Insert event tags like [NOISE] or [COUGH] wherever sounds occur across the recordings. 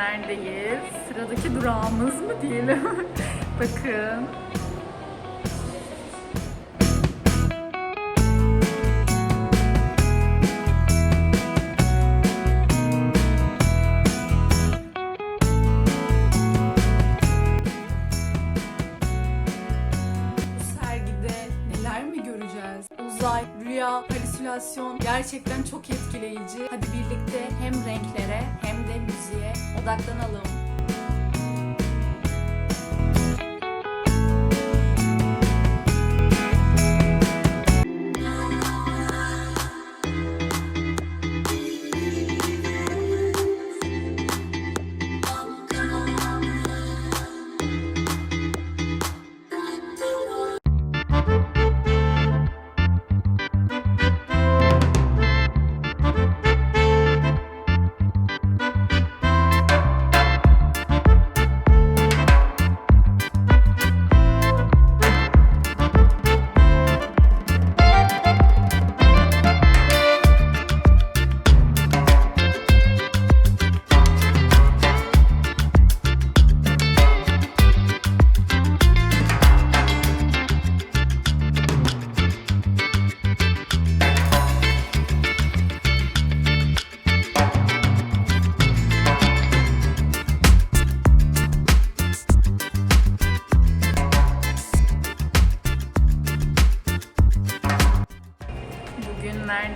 neredeyiz? Sıradaki durağımız mı diyelim? [LAUGHS] Bakın. Uzay, rüya, halüsinasyon gerçekten çok etkileyici. Hadi birlikte hem renklere hem de müziğe odaklanalım.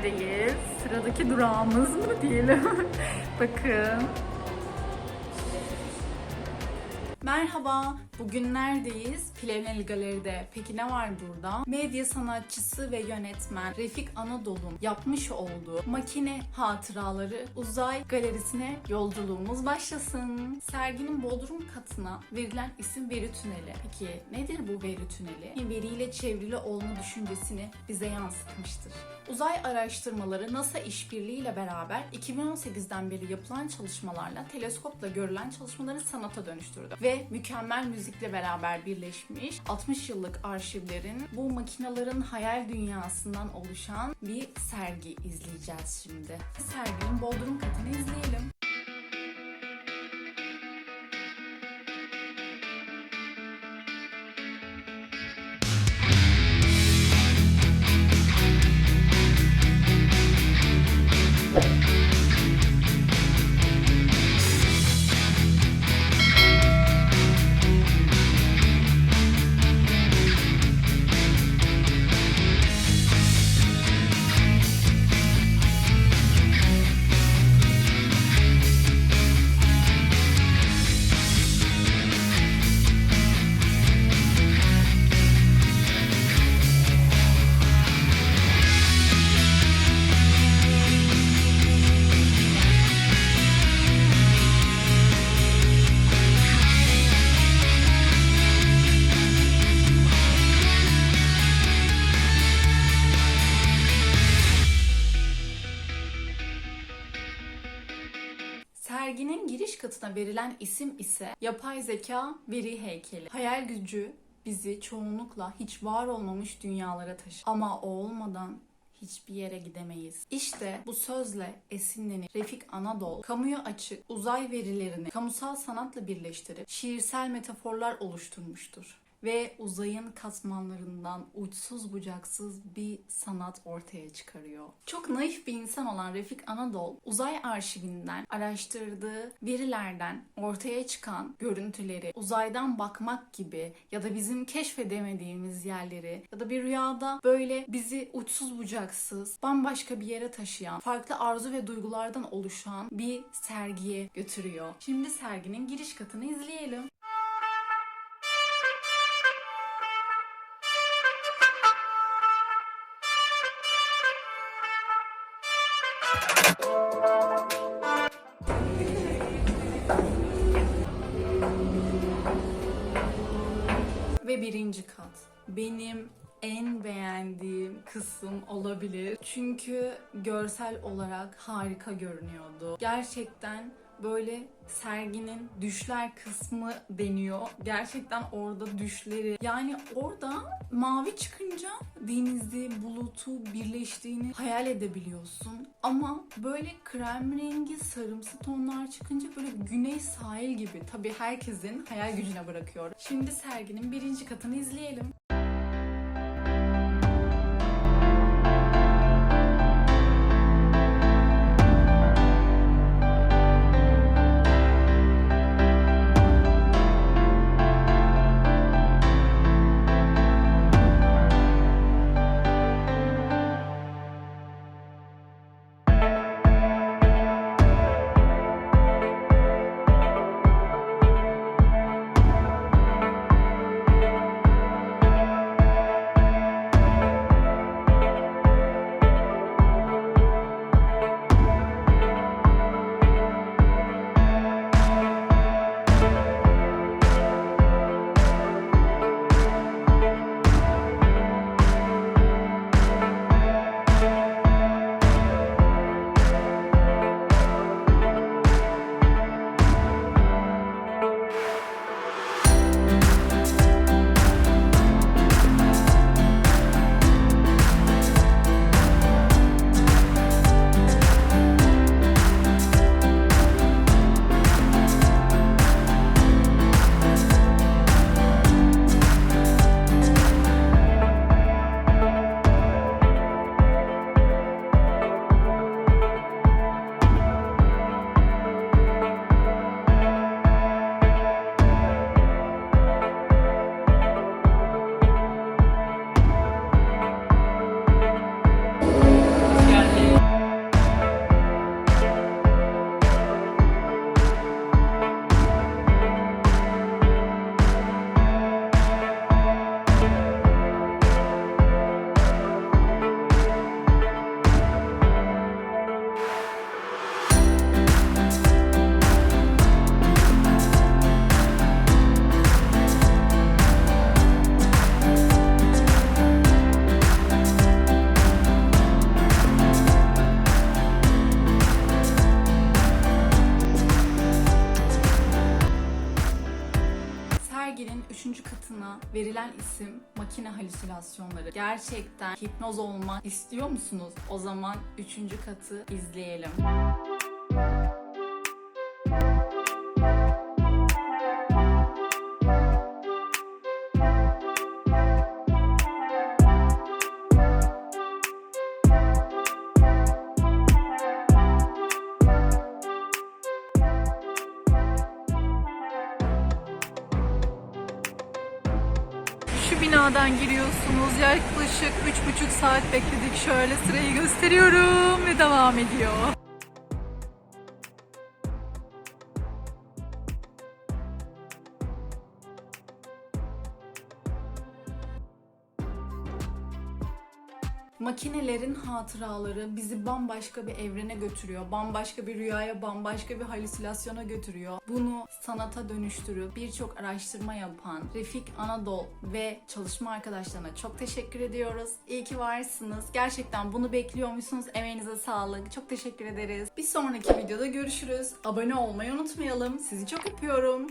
Bugün neredeyiz? Sıradaki durağımız mı diyelim? [LAUGHS] Bakın. Merhaba, bugün neredeyiz? Plevneli Galeri'de. Peki ne var burada? Medya sanatçısı ve yönetmen Refik Anadolu'nun yapmış olduğu makine hatıraları uzay galerisine yolculuğumuz başlasın. Serginin bodrum katına verilen isim veri tüneli. Peki nedir bu veri tüneli? Veriyle çevrili olma düşüncesini bize yansıtmıştır. Uzay araştırmaları NASA işbirliğiyle beraber 2018'den beri yapılan çalışmalarla teleskopla görülen çalışmaları sanata dönüştürdü. Ve mükemmel müzikle beraber birleşmiş 60 yıllık arşivlerin bu makinaların hayal dünyasından oluşan bir sergi izleyeceğiz şimdi. Serginin Bodrum katını izleyelim. Serginin giriş katına verilen isim ise yapay zeka veri heykeli. Hayal gücü bizi çoğunlukla hiç var olmamış dünyalara taşır. Ama o olmadan hiçbir yere gidemeyiz. İşte bu sözle esinlenip Refik Anadol kamuya açık uzay verilerini kamusal sanatla birleştirip şiirsel metaforlar oluşturmuştur ve uzayın katmanlarından uçsuz bucaksız bir sanat ortaya çıkarıyor. Çok naif bir insan olan Refik Anadol, uzay arşivinden araştırdığı verilerden ortaya çıkan görüntüleri uzaydan bakmak gibi ya da bizim keşfedemediğimiz yerleri ya da bir rüyada böyle bizi uçsuz bucaksız bambaşka bir yere taşıyan, farklı arzu ve duygulardan oluşan bir sergiye götürüyor. Şimdi serginin giriş katını izleyelim. Ve birinci kat. Benim en beğendiğim kısım olabilir. Çünkü görsel olarak harika görünüyordu. Gerçekten böyle serginin düşler kısmı deniyor. Gerçekten orada düşleri yani orada mavi çıkınca denizi, bulutu birleştiğini hayal edebiliyorsun. Ama böyle krem rengi, sarımsı tonlar çıkınca böyle güney sahil gibi. Tabii herkesin hayal gücüne bırakıyor. Şimdi serginin birinci katını izleyelim. Serginin 3. katına verilen isim makine halüsinasyonları. Gerçekten hipnoz olmak istiyor musunuz? O zaman 3. katı izleyelim. Binadan giriyorsunuz. Yaklaşık 3,5 saat bekledik. Şöyle sırayı gösteriyorum ve devam ediyor. Makinelerin hatıraları bizi bambaşka bir evrene götürüyor. Bambaşka bir rüyaya, bambaşka bir halüsinasyona götürüyor. Bunu sanata dönüştürüp birçok araştırma yapan Refik Anadol ve çalışma arkadaşlarına çok teşekkür ediyoruz. İyi ki varsınız. Gerçekten bunu bekliyormuşsunuz. Emeğinize sağlık. Çok teşekkür ederiz. Bir sonraki videoda görüşürüz. Abone olmayı unutmayalım. Sizi çok öpüyorum.